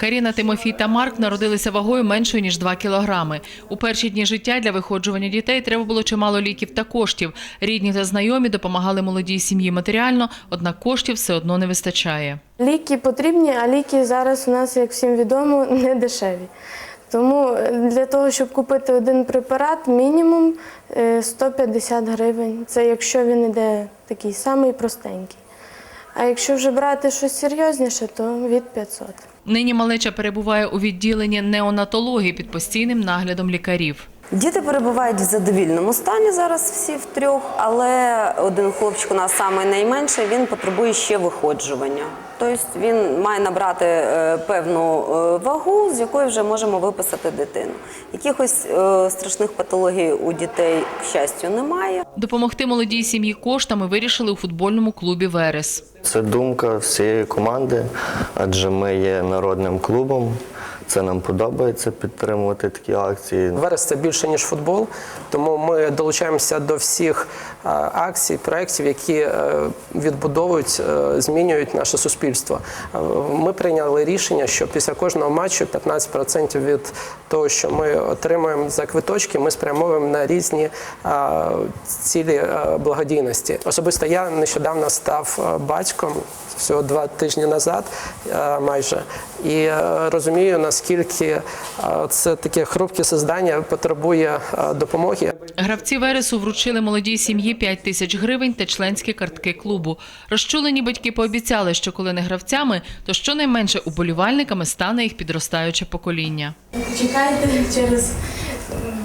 Каріна, Тимофій та Марк народилися вагою меншою ніж 2 кілограми. У перші дні життя для виходжування дітей треба було чимало ліків та коштів. Рідні та знайомі допомагали молодій сім'ї матеріально, однак коштів все одно не вистачає. Ліки потрібні, а ліки зараз у нас, як всім відомо, не дешеві. Тому е, для того, щоб купити один препарат, мінімум е, 150 гривень. Це якщо він іде такий самий простенький. А якщо вже брати щось серйозніше, то від 500. Нині малеча перебуває у відділенні неонатології під постійним наглядом лікарів. Діти перебувають в задовільному стані зараз всі втрьох, але один хлопчик у нас самий найменший, він потребує ще виходжування. Тобто він має набрати е, певну е, вагу, з якої вже можемо виписати дитину. Якихось е, страшних патологій у дітей, к щастю, немає. Допомогти молодій сім'ї коштами вирішили у футбольному клубі Верес. Це думка всієї команди, адже ми є народним клубом. Це нам подобається підтримувати такі акції. Верес це більше ніж футбол, тому ми долучаємося до всіх акцій, проєктів, які е, відбудовують, е, змінюють наше суспільство. Е, Ми прийняли рішення, що після кожного матчу 15% від того, що ми отримуємо за квиточки, ми спрямовуємо на різні цілі благодійності. Особисто я нещодавно став батьком всього два тижні назад, майже, і розумію, наскільки е, це таке хрупке создання потребує е, допомоги. Гравці Вересу вручили молодій сім'ї 5 тисяч гривень та членські картки клубу. Розчулені батьки пообіцяли, що коли не гравцями, то щонайменше уболівальниками стане їх підростаюче покоління. Чекайте через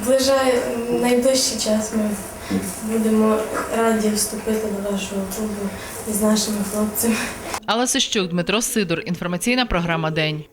ближай, найближчий час ми будемо раді вступити до вашого клубу із нашими хлопцями. Алла Сищук, Дмитро Сидор. Інформаційна програма День.